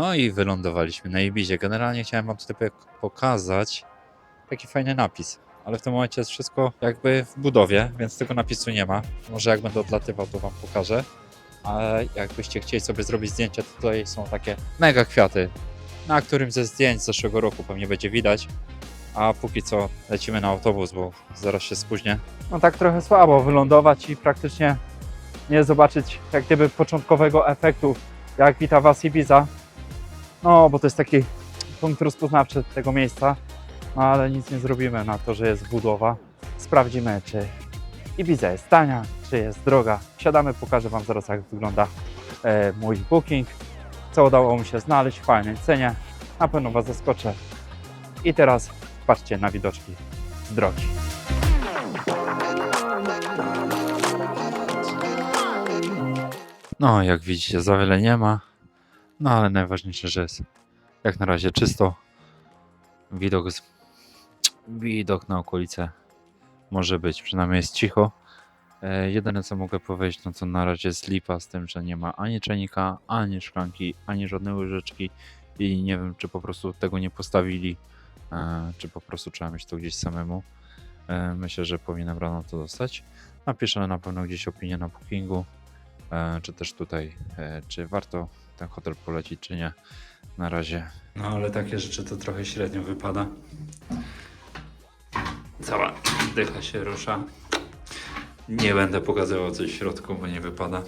No i wylądowaliśmy na Ibizie. Generalnie chciałem wam tutaj pok- pokazać taki fajny napis. Ale w tym momencie jest wszystko jakby w budowie, więc tego napisu nie ma. Może jak będę odlatywał, to wam pokażę. Ale jakbyście chcieli sobie zrobić zdjęcie, to tutaj są takie mega kwiaty, na którym ze zdjęć z zeszłego roku pewnie będzie widać. A póki co lecimy na autobus, bo zaraz się spóźnię. No tak trochę słabo wylądować i praktycznie nie zobaczyć jak gdyby początkowego efektu, jak wita Was Ibiza. No, bo to jest taki punkt rozpoznawczy tego miejsca, no, ale nic nie zrobimy na to, że jest budowa. Sprawdzimy, czy Ibiza jest tania, czy jest droga. Siadamy, pokażę Wam zaraz, jak wygląda e, mój booking, co udało mi się znaleźć w fajnej cenie. Na pewno Was zaskoczę. I teraz patrzcie na widoczki z drogi. No, jak widzicie, za wiele nie ma. No, ale najważniejsze, że jest jak na razie czysto. Widok, z... Widok na okolice może być, przynajmniej jest cicho. E, jedyne co mogę powiedzieć, no to na razie jest lipa z tym, że nie ma ani czajnika, ani szklanki, ani żadnej łyżeczki i nie wiem, czy po prostu tego nie postawili, e, czy po prostu trzeba mieć to gdzieś samemu. E, myślę, że powinienem rano to dostać. Napiszę na pewno gdzieś opinię na bookingu, e, czy też tutaj, e, czy warto ten hotel polecić, czy nie. Na razie. No ale takie rzeczy to trochę średnio wypada. Cała dycha się rusza. Nie będę pokazywał coś w środku, bo nie wypada.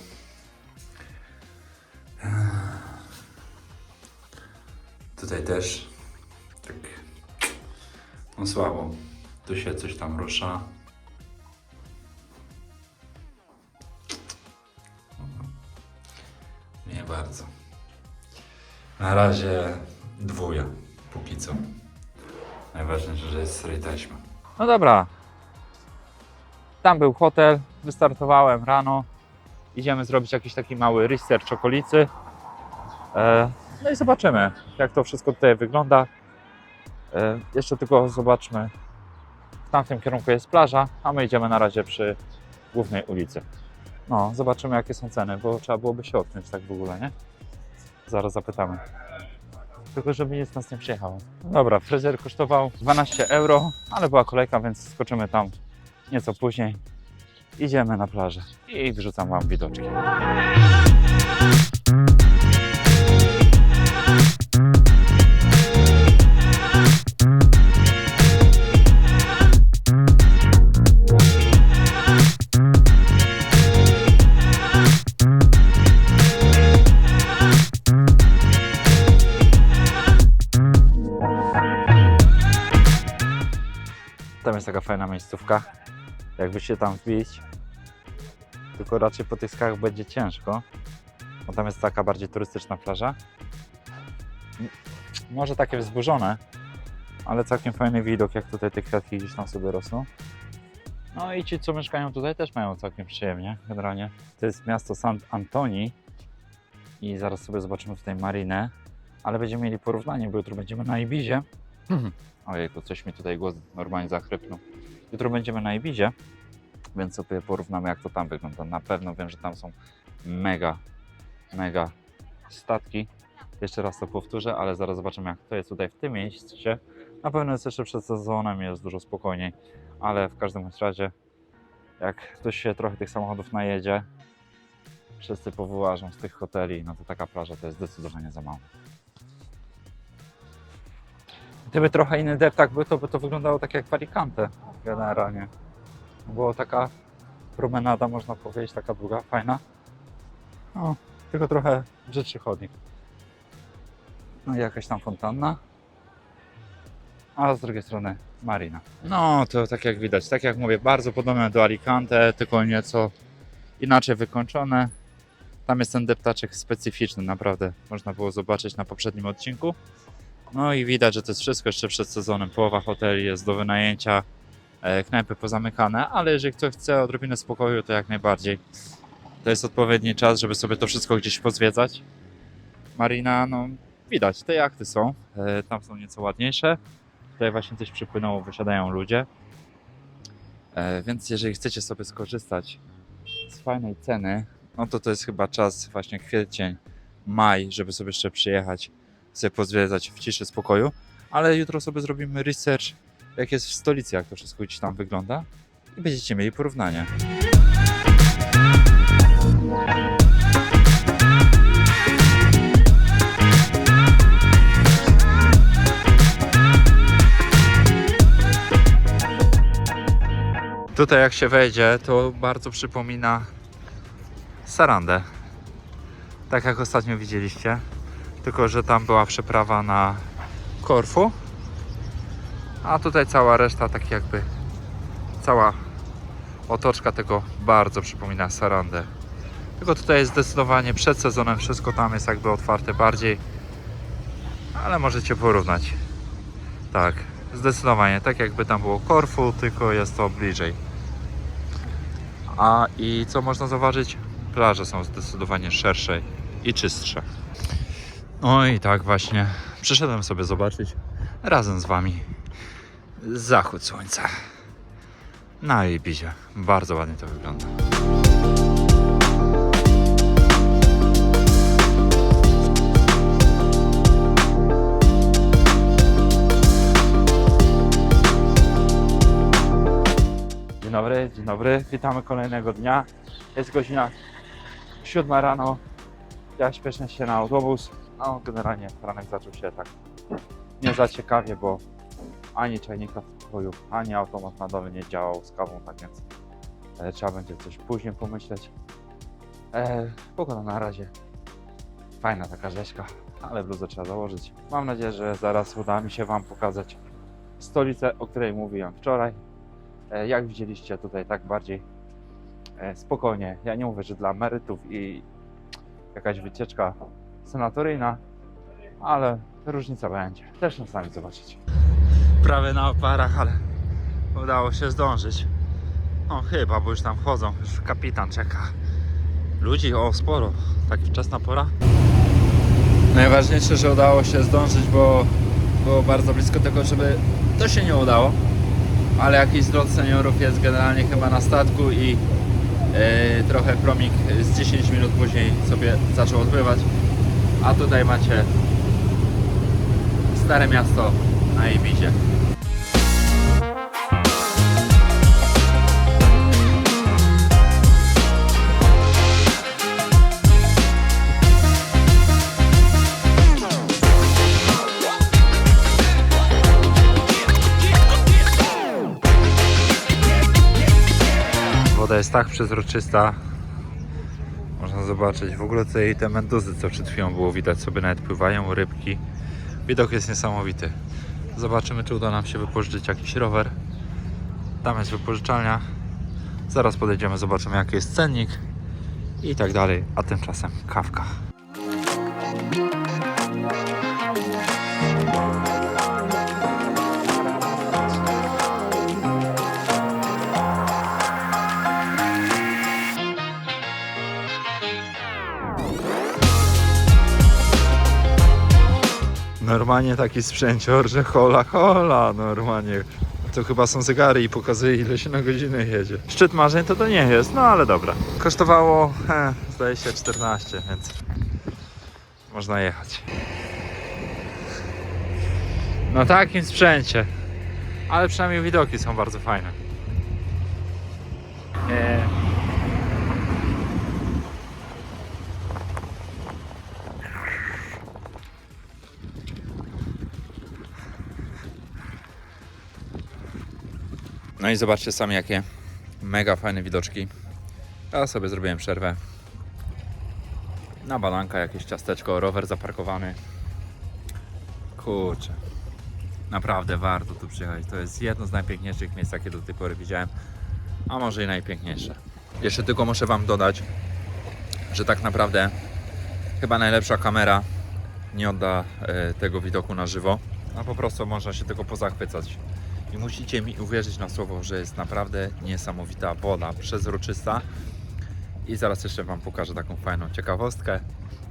Tutaj też tak no słabo. Tu się coś tam rusza. Nie bardzo. Na razie dwuja, póki co. Najważniejsze, że jest taśma. No dobra. Tam był hotel, wystartowałem rano. Idziemy zrobić jakiś taki mały research okolicy. E, no i zobaczymy, jak to wszystko tutaj wygląda. E, jeszcze tylko zobaczmy. W tamtym kierunku jest plaża, a my idziemy na razie przy głównej ulicy. No, zobaczymy jakie są ceny, bo trzeba byłoby się odkryć tak w ogóle, nie? Zaraz zapytamy. Tylko żeby nic nas nie przyjechało. Dobra, fryzjer kosztował 12 euro, ale była kolejka, więc skoczymy tam nieco później. Idziemy na plażę i wrzucam Wam widoczki. Tam jest taka fajna miejscówka. Jakby się tam wbić, tylko raczej po tych skałach będzie ciężko, bo tam jest taka bardziej turystyczna plaża. Może takie wzburzone, ale całkiem fajny widok, jak tutaj te kwiatki gdzieś tam sobie rosną. No i ci, co mieszkają tutaj, też mają całkiem przyjemnie, generalnie. To jest miasto San Antoni i zaraz sobie zobaczymy tutaj marinę, ale będziemy mieli porównanie, bo jutro będziemy na Ibizie. Ojejku, coś mi tutaj głos normalnie zachrypnął. Jutro będziemy na Ibizie, więc sobie porównamy jak to tam wygląda. Na pewno wiem, że tam są mega, mega statki. Jeszcze raz to powtórzę, ale zaraz zobaczymy jak to jest tutaj w tym mieście. Na pewno jest jeszcze przed sezonem, jest dużo spokojniej, ale w każdym razie jak ktoś się trochę tych samochodów najedzie, wszyscy powyłażą z tych hoteli, no to taka plaża to jest zdecydowanie za mało. Gdyby trochę inny deptak był, to by to wyglądało tak jak w Alicante generalnie. Było taka promenada, można powiedzieć, taka długa, fajna. No, tylko trochę brzydszy chodnik. No i jakaś tam fontanna. A z drugiej strony marina. No, to tak jak widać, tak jak mówię, bardzo podobne do Alicante, tylko nieco inaczej wykończone. Tam jest ten deptaczek specyficzny, naprawdę można było zobaczyć na poprzednim odcinku. No i widać, że to jest wszystko jeszcze przed sezonem. Połowa hoteli jest do wynajęcia, e, knajpy pozamykane, ale jeżeli ktoś chce odrobinę spokoju, to jak najbardziej. To jest odpowiedni czas, żeby sobie to wszystko gdzieś pozwiedzać. Marina, no widać, te jachty są, e, tam są nieco ładniejsze. Tutaj właśnie coś przypłynęło, wysiadają ludzie. E, Więc jeżeli chcecie sobie skorzystać z fajnej ceny, no to to jest chyba czas właśnie kwiecień, maj, żeby sobie jeszcze przyjechać, sobie pozwiedzać w ciszy, spokoju. Ale jutro sobie zrobimy research, jak jest w stolicy, jak to wszystko gdzieś tam wygląda i będziecie mieli porównanie. Tutaj jak się wejdzie, to bardzo przypomina Sarandę. Tak jak ostatnio widzieliście. Tylko, że tam była przeprawa na Korfu. A tutaj cała reszta, tak jakby cała otoczka tego bardzo przypomina Sarandę. Tylko tutaj jest zdecydowanie przed sezonem wszystko tam jest jakby otwarte bardziej. Ale możecie porównać. Tak, zdecydowanie. Tak jakby tam było Korfu, tylko jest to bliżej. A i co można zauważyć? Plaże są zdecydowanie szersze i czystsze. I tak właśnie przyszedłem sobie zobaczyć razem z Wami zachód słońca na Ibizie. Bardzo ładnie to wygląda. Dzień dobry, dzień dobry. Witamy kolejnego dnia. Jest godzina 7 rano. Ja śpieszę się na autobus. No, generalnie ranek zaczął się tak nie za ciekawie, bo ani czajnika w pokoju, ani automat na dole nie działał z kawą, tak więc e, trzeba będzie coś później pomyśleć. E, pogoda na razie fajna taka rzeźka, ale bluzę trzeba założyć. Mam nadzieję, że zaraz uda mi się Wam pokazać stolicę, o której mówiłem wczoraj. E, jak widzieliście tutaj tak bardziej e, spokojnie. Ja nie mówię, że dla emerytów i jakaś wycieczka senatoryjna, ale różnica będzie. Też na sami zobaczyć. Prawie na oparach, ale udało się zdążyć. No chyba, bo już tam chodzą, już kapitan czeka. Ludzi o sporo, tak wczesna pora. Najważniejsze, że udało się zdążyć, bo było bardzo blisko tego, żeby to się nie udało. Ale jakiś zlot seniorów jest generalnie chyba na statku i e, trochę promik z 10 minut później sobie zaczął odbywać. A tutaj macie Stare Miasto na Ibizie. Woda jest tak przezroczysta. Można zobaczyć w ogóle tutaj te meduzy, co przed chwilą było widać, sobie nawet pływają, rybki. Widok jest niesamowity. Zobaczymy, czy uda nam się wypożyczyć jakiś rower. Tam jest wypożyczalnia. Zaraz podejdziemy, zobaczymy, jaki jest cennik i tak dalej. A tymczasem kawka. Normalnie taki sprzęcior, że hola hola, normalnie. To chyba są zegary i pokazuje ile się na godzinę jedzie. Szczyt marzeń to to nie jest, no ale dobra. Kosztowało, he, zdaje się 14, więc można jechać. Na takim sprzęcie. Ale przynajmniej widoki są bardzo fajne. No i zobaczcie sami jakie mega fajne widoczki. Ja sobie zrobiłem przerwę. Na balanka jakieś ciasteczko, rower zaparkowany. Kurczę. Naprawdę warto tu przyjechać. To jest jedno z najpiękniejszych miejsc, jakie do tej pory widziałem. A może i najpiękniejsze. Jeszcze tylko muszę Wam dodać, że tak naprawdę chyba najlepsza kamera nie odda e, tego widoku na żywo. A po prostu można się tylko pozachwycać. I musicie mi uwierzyć na słowo, że jest naprawdę niesamowita woda, przezroczysta. I zaraz jeszcze Wam pokażę taką fajną ciekawostkę.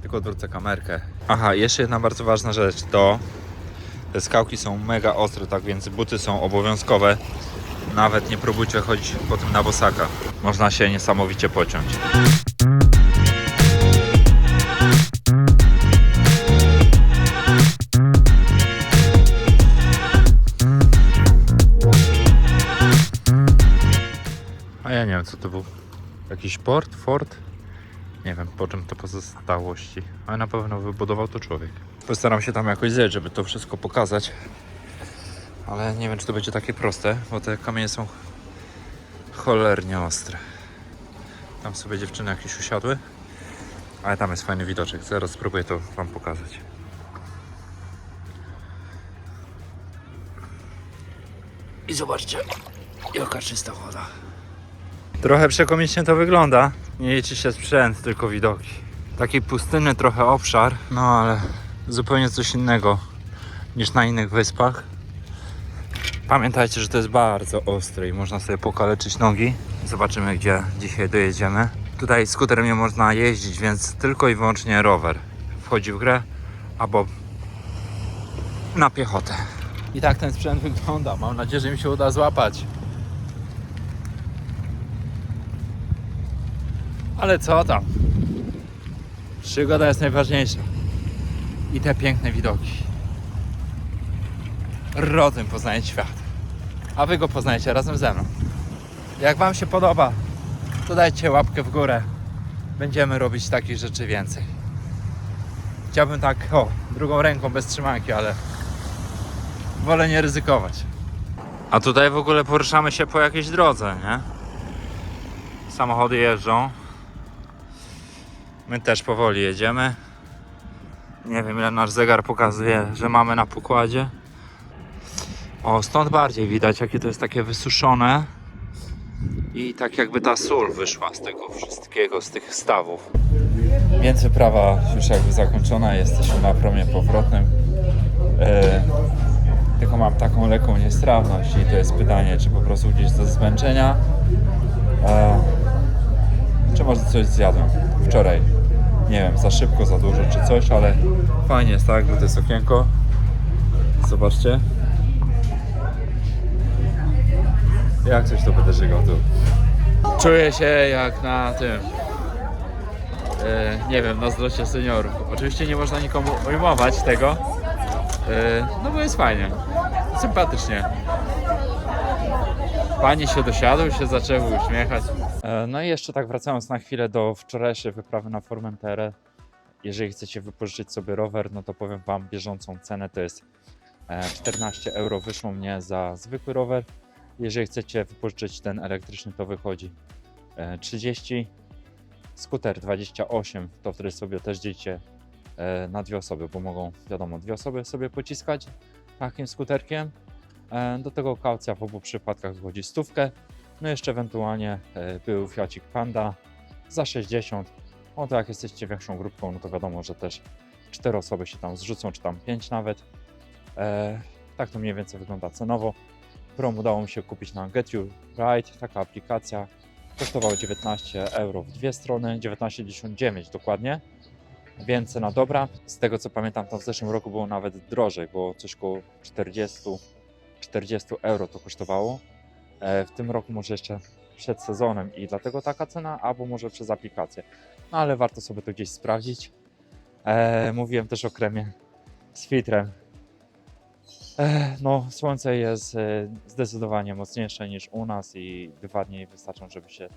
Tylko odwrócę kamerkę. Aha, jeszcze jedna bardzo ważna rzecz to te skałki są mega ostre, tak więc buty są obowiązkowe. Nawet nie próbujcie chodzić po tym na bosaka. Można się niesamowicie pociąć. Co to był? Jakiś port? Fort? Nie wiem po czym to pozostałości, ale na pewno wybudował to człowiek. Postaram się tam jakoś zejść, żeby to wszystko pokazać. Ale nie wiem, czy to będzie takie proste, bo te kamienie są cholernie ostre. Tam sobie dziewczyny jakieś usiadły, ale tam jest fajny widoczek. Zaraz spróbuję to Wam pokazać. I zobaczcie, jaka czysta woda. Trochę przekomicznie to wygląda. Nie liczy się sprzęt, tylko widoki. Taki pustynny trochę obszar, no ale zupełnie coś innego niż na innych wyspach. Pamiętajcie, że to jest bardzo ostre i można sobie pokaleczyć nogi. Zobaczymy, gdzie dzisiaj dojedziemy. Tutaj skuterem nie można jeździć, więc tylko i wyłącznie rower wchodzi w grę albo na piechotę. I tak ten sprzęt wygląda. Mam nadzieję, że mi się uda złapać. Ale co tam? Przygoda jest najważniejsza. I te piękne widoki. Rodem poznaje świat. A wy go poznajecie razem ze mną. Jak wam się podoba, to dajcie łapkę w górę. Będziemy robić takich rzeczy więcej. Chciałbym tak, o, drugą ręką bez trzymanki, ale wolę nie ryzykować. A tutaj w ogóle poruszamy się po jakiejś drodze, nie? Samochody jeżdżą. My też powoli jedziemy. Nie wiem ile nasz zegar pokazuje, że mamy na pokładzie. O, stąd bardziej widać jakie to jest takie wysuszone. I tak jakby ta sól wyszła z tego wszystkiego, z tych stawów. Więc wyprawa już jakby zakończona, jesteśmy na promie powrotnym. E, tylko mam taką lekką niestrawność i to jest pytanie, czy po prostu gdzieś ze zmęczenia, e, czy może coś zjadłem wczoraj. Nie wiem, za szybko, za dużo czy coś, ale fajnie jest tak, bo to jest okienko. Zobaczcie. Jak coś to będę żygał tu. Czuję się jak na tym. E, nie wiem, na zlocie seniorów. Oczywiście nie można nikomu ujmować tego. E, no bo jest fajnie. Sympatycznie. Panie się dosiadły, się zaczęły uśmiechać. E, No i jeszcze tak wracając na chwilę do wczorajszej wyprawy na Formenterę. Jeżeli chcecie wypożyczyć sobie rower, no to powiem Wam bieżącą cenę to jest e, 14 euro wyszło mnie za zwykły rower. Jeżeli chcecie wypożyczyć ten elektryczny, to wychodzi e, 30. Skuter 28, to wtedy sobie też dzielicie e, na dwie osoby, bo mogą, wiadomo, dwie osoby sobie pociskać takim skuterkiem. E, Do tego kaucja w obu przypadkach wychodzi stówkę. No jeszcze ewentualnie e, był Fiacik Panda za 60. No to jak jesteście większą grupką, no to wiadomo, że też 4 osoby się tam zrzucą, czy tam 5 nawet. E, tak to mniej więcej wygląda cenowo. Prom udało mi się kupić na Get You Ride, taka aplikacja. Kosztowało 19 euro w dwie strony, 19,99 dokładnie. Więc cena dobra. Z tego co pamiętam, to w zeszłym roku było nawet drożej, było coś koło 40, 40 euro to kosztowało. E, W tym roku może jeszcze przed sezonem i dlatego taka cena, albo może przez aplikację. No ale warto sobie to gdzieś sprawdzić. E, mówiłem też o kremie z filtrem. E, no, słońce jest e, zdecydowanie mocniejsze niż u nas i dwa dni wystarczą, żeby się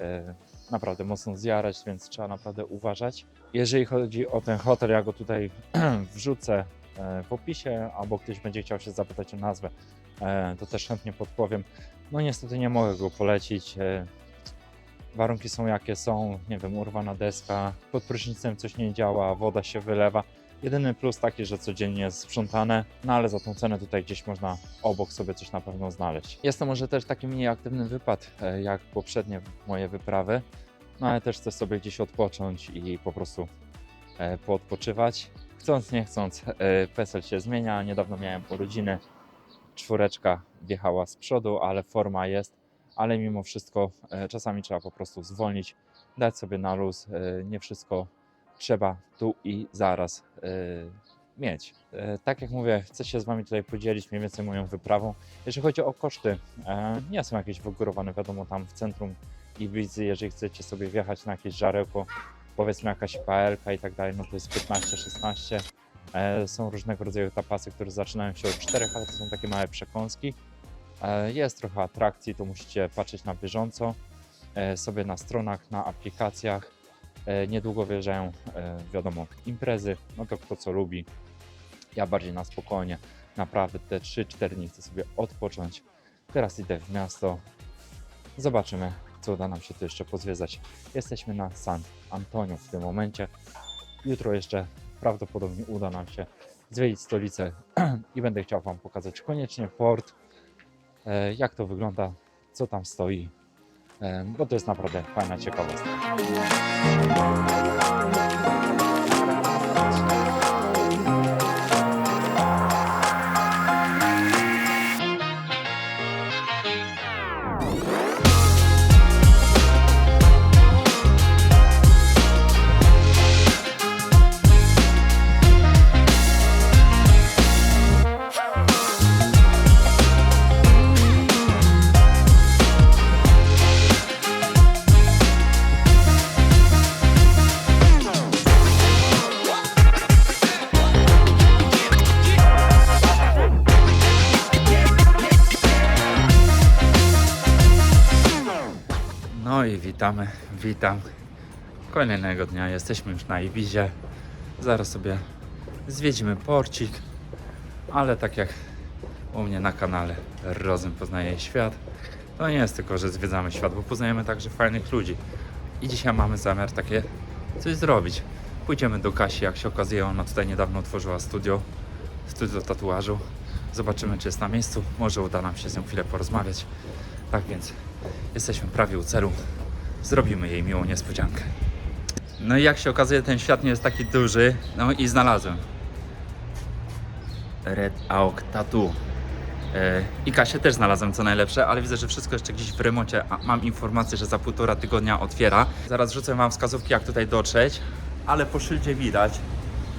e, naprawdę mocno zjarać, więc trzeba naprawdę uważać. Jeżeli chodzi o ten hotel, ja go tutaj wrzucę e, w opisie, albo ktoś będzie chciał się zapytać o nazwę, to też chętnie podpowiem. No niestety nie mogę go polecić. e, Warunki są jakie są, nie wiem, urwana deska, pod prysznicem coś nie działa, woda się wylewa. Jedyny plus taki, że codziennie jest sprzątane, no ale za tą cenę tutaj gdzieś można obok sobie coś na pewno znaleźć. Jest to może też taki mniej aktywny wypad, e, jak poprzednie moje wyprawy, no ale też chcę sobie gdzieś odpocząć i po prostu e, poodpoczywać. Chcąc, nie chcąc, PESEL się zmienia. Niedawno miałem urodziny, czwóreczka wjechała z przodu, ale forma jest. Ale mimo wszystko e, czasami trzeba po prostu zwolnić, dać sobie na luz. e, Nie wszystko trzeba tu i zaraz e, mieć. Tak jak mówię, chcę się z Wami tutaj podzielić mniej więcej moją wyprawą. Jeżeli chodzi o koszty, nie są jakieś wygórowane, wiadomo, tam w centrum Ibizy, jeżeli chcecie sobie wjechać na jakieś żarełko, powiedzmy jakaś PLK i tak dalej, no to jest 15-16. E, Są różnego rodzaju tapasy, które zaczynają się od 4, ale to są takie małe przekąski. E, Jest trochę atrakcji, to musicie patrzeć na bieżąco. e, sobie na stronach, na aplikacjach. Niedługo wjeżdżają, wiadomo, imprezy, no to kto co lubi. Ja bardziej na spokojnie, naprawdę te 3-4 dni chcę sobie odpocząć. Teraz idę w miasto. Zobaczymy, co uda nam się tu jeszcze pozwiedzać. Jesteśmy na San Antonio w tym momencie. Jutro jeszcze prawdopodobnie uda nam się zwiedzić stolicę. I będę chciał Wam pokazać koniecznie port, e, jak to wygląda, co tam stoi, e, bo to jest naprawdę fajna ciekawostka. Witamy, witam. Kolejnego dnia jesteśmy już na Ibizie. Zaraz sobie zwiedzimy porcik, ale tak jak u mnie na kanale Rozum poznaje świat, to nie jest tylko, że zwiedzamy świat, bo poznajemy także fajnych ludzi. I dzisiaj mamy zamiar takie coś zrobić. Pójdziemy do Kasi, jak się okazuje, ona tutaj niedawno otworzyła studio, studio tatuażu. Zobaczymy, czy jest na miejscu. Może uda nam się z nią chwilę porozmawiać. Tak więc jesteśmy prawie u celu. Zrobimy jej miłą niespodziankę. No i jak się okazuje, ten świat nie jest taki duży. No i znalazłem. Red Auk Tattoo. E, I Kasię też znalazłem, co najlepsze, ale widzę, że wszystko jeszcze gdzieś w remoncie. A mam informację, że za półtora tygodnia otwiera. Zaraz rzucę Wam wskazówki, jak tutaj dotrzeć, ale po szyldzie widać,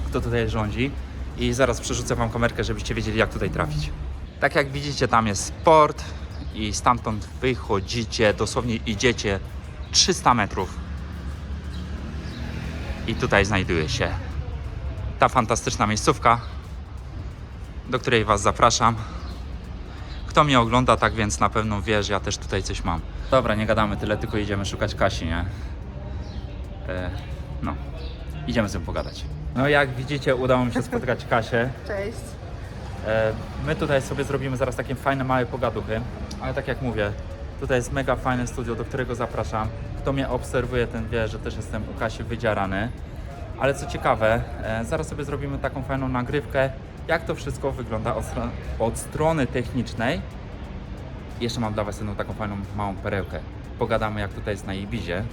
kto tutaj rządzi. I zaraz przerzucę Wam kamerkę, żebyście wiedzieli, jak tutaj trafić. Tak jak widzicie, tam jest sport i stamtąd wychodzicie, dosłownie idziecie 300 metrów. I tutaj znajduje się ta fantastyczna miejscówka, do której Was zapraszam. Kto mnie ogląda, tak więc na pewno wie, że ja też tutaj coś mam. Dobra, nie gadamy tyle, tylko idziemy szukać Kasi, nie? E, no, idziemy z nią pogadać. No jak widzicie, udało mi się spotkać Kasię. Cześć. E, My tutaj sobie zrobimy zaraz takie fajne, małe pogaduchy, ale tak jak mówię, tutaj jest mega fajne studio, do którego zapraszam. Kto mnie obserwuje, ten wie, że też jestem u Kasi wydzierany. Ale co ciekawe, e, zaraz sobie zrobimy taką fajną nagrywkę, jak to wszystko wygląda od, stro- od strony technicznej. I Jeszcze mam dla Was jedną taką fajną, małą perełkę. Pogadamy, jak tutaj jest na Ibizie,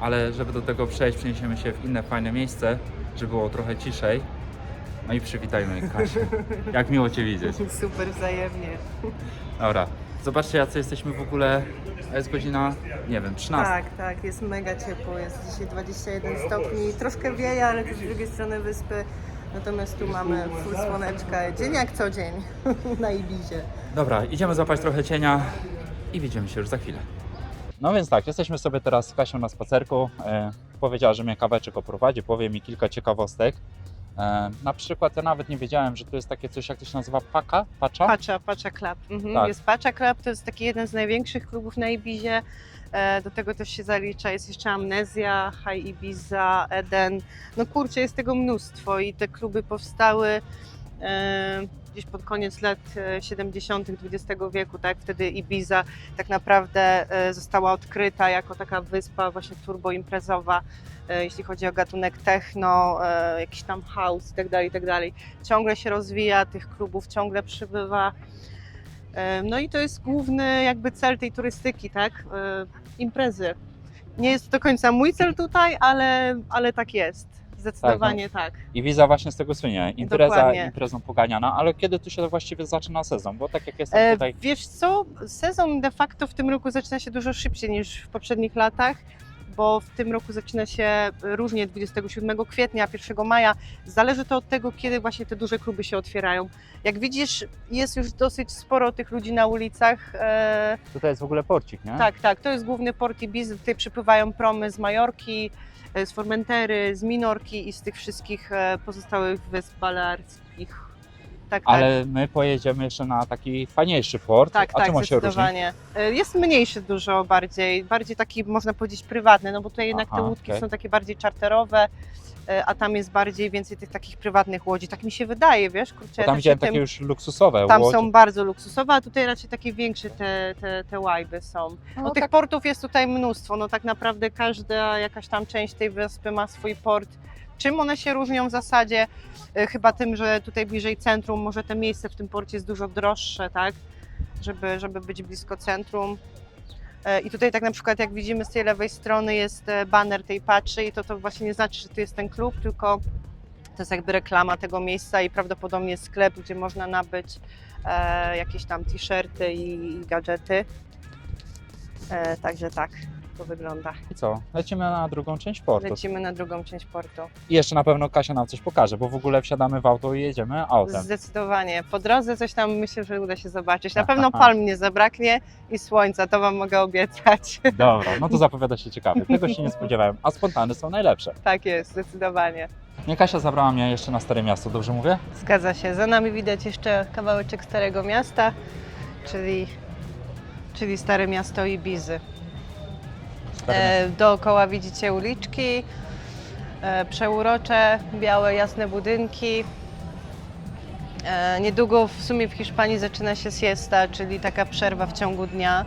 ale żeby do tego przejść, przeniesiemy się w inne fajne miejsce, żeby było trochę ciszej. No i przywitajmy Kasię. Jak miło Cię widzieć. Super wzajemnie. Dobra, zobaczcie jacy jesteśmy w ogóle. Jest godzina, nie wiem, 13. Tak, tak, jest mega ciepło, jest dzisiaj 21 stopni, troszkę wieje, ale też z drugiej strony wyspy. Natomiast tu mamy full słoneczka, dzień jak co dzień na Ibizie. Dobra, idziemy złapać trochę cienia i widzimy się już za chwilę. No więc tak, jesteśmy sobie teraz z Kasią na spacerku. E, powiedziała, że mnie kawałeczek oprowadzi, powie mi kilka ciekawostek. E, na przykład ja nawet nie wiedziałem, że tu jest takie coś, jak to się nazywa, paka? Pacza? Pacha, Pacha Club. Mhm. Tak. Jest Pacha Club, to jest taki jeden z największych klubów na Ibizie. E, Do tego też się zalicza, jest jeszcze Amnezja, High Ibiza, Eden. No kurczę, jest tego mnóstwo i te kluby powstały gdzieś pod koniec lat e, 70. XX wieku, tak? Wtedy Ibiza tak naprawdę e, została odkryta jako taka wyspa właśnie turboimprezowa, e, jeśli chodzi o gatunek techno, e, jakiś tam house itd., itd. Ciągle się rozwija, tych klubów ciągle przybywa. E, No i to jest główny jakby cel tej turystyki, tak? E, Imprezy. Nie jest to do końca mój cel tutaj, ale, ale tak jest. Zdecydowanie tak. I wiza właśnie z tego słynie. Impreza Dokładnie. imprezą poganiana, ale kiedy tu się właściwie zaczyna sezon? Bo tak jak jestem E, tutaj... Wiesz co, sezon de facto w tym roku zaczyna się dużo szybciej niż w poprzednich latach, bo w tym roku zaczyna się różnie 27 kwietnia, 1 maja. Zależy to od tego, kiedy właśnie te duże kluby się otwierają. Jak widzisz, jest już dosyć sporo tych ludzi na ulicach. E, Tutaj jest w ogóle porcik, nie? Tak, tak, to jest główny port Ibizy. Tutaj przypływają promy z Majorki, e, z Formentery, z Minorki i z tych wszystkich e, pozostałych wysp balearskich. tak. ale my pojedziemy jeszcze na taki fajniejszy port. Tak, A tak, czym on się różni? Jest mniejszy dużo bardziej, bardziej taki można powiedzieć prywatny, no bo tutaj jednak te Aha, łódki okej. są takie bardziej czarterowe, a tam jest bardziej więcej tych takich prywatnych łodzi. Tak mi się wydaje, wiesz, kurczę. Bo ja tam widziałem takie już luksusowe Tam łodzie. są bardzo luksusowe, a tutaj raczej takie większe te, te, te łajby są. No, No, tych tak, portów jest tutaj mnóstwo. No tak naprawdę każda jakaś tam część tej wyspy ma swój port. Czym one się różnią w zasadzie? E, Chyba tym, że tutaj bliżej centrum, może to miejsce w tym porcie jest dużo droższe, tak? Żeby, żeby być blisko centrum. E, I tutaj tak na przykład jak widzimy z tej lewej strony jest e, baner tej patrzy i to to właśnie nie znaczy, że to jest ten klub, tylko to jest jakby reklama tego miejsca i prawdopodobnie sklep, gdzie można nabyć e, jakieś tam t-shirty i, gadżety. Także tak to wygląda. I co? Lecimy na drugą część portu. Lecimy na drugą część portu. I jeszcze na pewno Kasia nam coś pokaże, bo w ogóle wsiadamy w auto i jedziemy autem. Zdecydowanie. Po drodze coś tam myślę, że uda się zobaczyć. Na pewno palm nie zabraknie i słońca, to Wam mogę obiecać. Dobra, no to zapowiada się ciekawie. Tego się nie spodziewałem. A spontany są najlepsze. Tak jest, zdecydowanie. Nie Kasia zabrała mnie jeszcze na Stare Miasto, dobrze mówię? Zgadza się. Za nami widać jeszcze kawałeczek Starego Miasta, czyli, czyli Stare Miasto Ibizy. E, dookoła widzicie uliczki, e, przeurocze, białe, jasne budynki. E, niedługo w sumie w Hiszpanii zaczyna się siesta, czyli taka przerwa w ciągu dnia,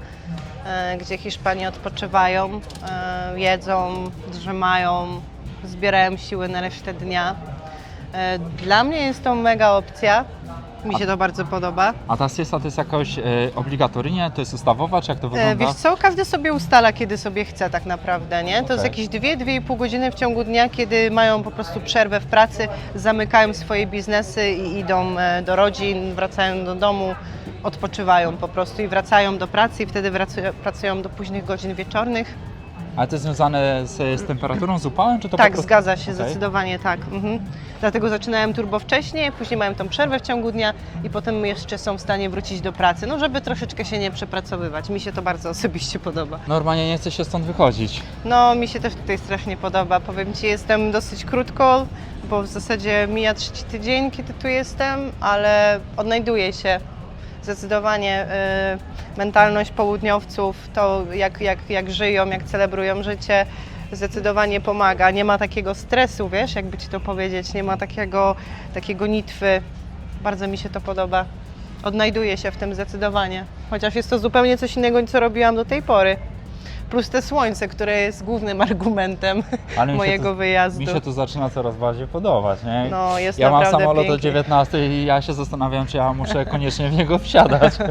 e, gdzie Hiszpanie odpoczywają, e, jedzą, drzemają, zbierają siły na resztę dnia. E, dla mnie jest to mega opcja. Mi się to bardzo podoba. A ta siesta to jest jakoś e, obligatoryjnie? To jest ustawowa, czy jak to E, wygląda? Wiesz co, każdy sobie ustala, kiedy sobie chce tak naprawdę, nie? To jest Okej. jakieś dwie, dwie i pół godziny w ciągu dnia, kiedy mają po prostu przerwę w pracy, zamykają swoje biznesy i idą e, do rodzin, wracają do domu, odpoczywają po prostu i wracają do pracy i wtedy pracują do późnych godzin wieczornych. Ale to jest związane z, z temperaturą, z upałem, czy to tak, po prostu... zgadza się, Okej. zdecydowanie tak. Mhm. Dlatego zaczynałem turbo wcześniej, później mają tą przerwę w ciągu dnia i potem jeszcze są w stanie wrócić do pracy, no żeby troszeczkę się nie przepracowywać. Mi się to bardzo osobiście podoba. Normalnie nie chce się stąd wychodzić. No, mi się też tutaj strasznie podoba. Powiem Ci, jestem dosyć krótko, bo w zasadzie mija trzeci tydzień, kiedy tu jestem, ale odnajduję się zdecydowanie. y, mentalność południowców, to jak, jak, jak żyją, jak celebrują życie, zdecydowanie pomaga. Nie ma takiego stresu, wiesz, jakby Ci to powiedzieć, nie ma takiego, takiego nitwy. Bardzo mi się to podoba. Odnajduję się w tym zdecydowanie. Chociaż jest to zupełnie coś innego, co robiłam do tej pory. Plus te słońce, które jest głównym argumentem Ale mi mojego to, wyjazdu. mi się to zaczyna coraz bardziej podobać, nie? No, jest ja mam naprawdę samolot o pięknie. 19 i ja się zastanawiam, czy ja muszę koniecznie w niego wsiadać.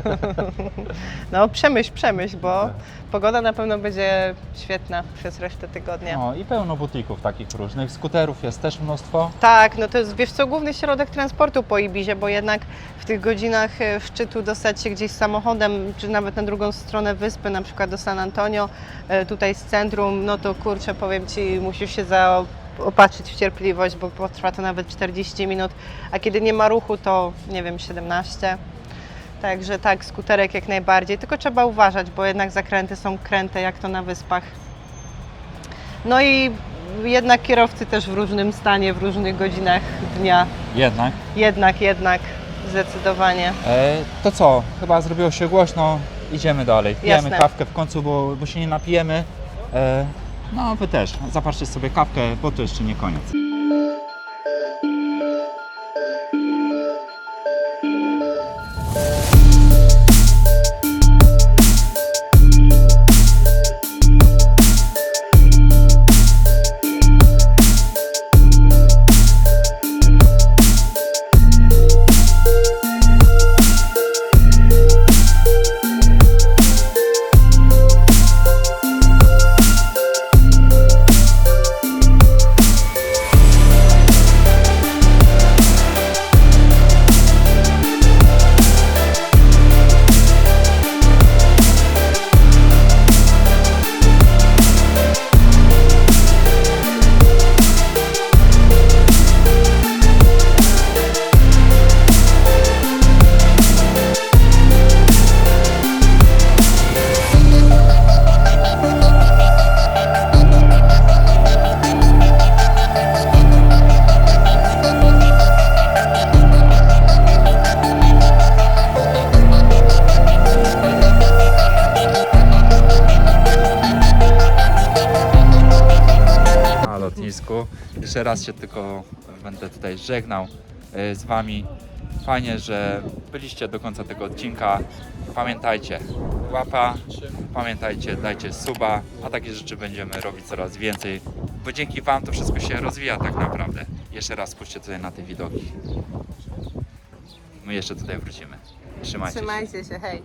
No, przemyśl, przemyśl, bo Tak. pogoda na pewno będzie świetna przez resztę tygodnia. No i pełno butików takich różnych. Skuterów jest też mnóstwo. Tak, no to jest, wiesz co, główny środek transportu po Ibizie, bo jednak w tych godzinach e, szczytu dostać się gdzieś samochodem, czy nawet na drugą stronę wyspy, na przykład do San Antonio, tutaj z centrum, no to kurczę, powiem Ci, musisz się zaopatrzyć w cierpliwość, bo potrwa to nawet 40 minut, a kiedy nie ma ruchu, to nie wiem, 17. Także tak, skuterek jak najbardziej, tylko trzeba uważać, bo jednak zakręty są kręte, jak to na wyspach. No i jednak kierowcy też w różnym stanie, w różnych godzinach dnia. Jednak. Jednak, jednak, zdecydowanie. E, to co? Chyba zrobiło się głośno. Idziemy dalej. Pijemy Jasne. kawkę w końcu, bo, bo się nie napijemy. E, no wy też. Zapatrzcie sobie kawkę, bo to jeszcze nie koniec. Jeszcze raz się tylko będę tutaj żegnał e, z Wami. Fajnie, że byliście do końca tego odcinka. Pamiętajcie, łapa, pamiętajcie, dajcie suba, a takie rzeczy będziemy robić coraz więcej, bo dzięki Wam to wszystko się rozwija tak naprawdę. Jeszcze raz spójrzcie tutaj na te widoki. My jeszcze tutaj wrócimy. Trzymajcie się. Trzymajcie się, hej.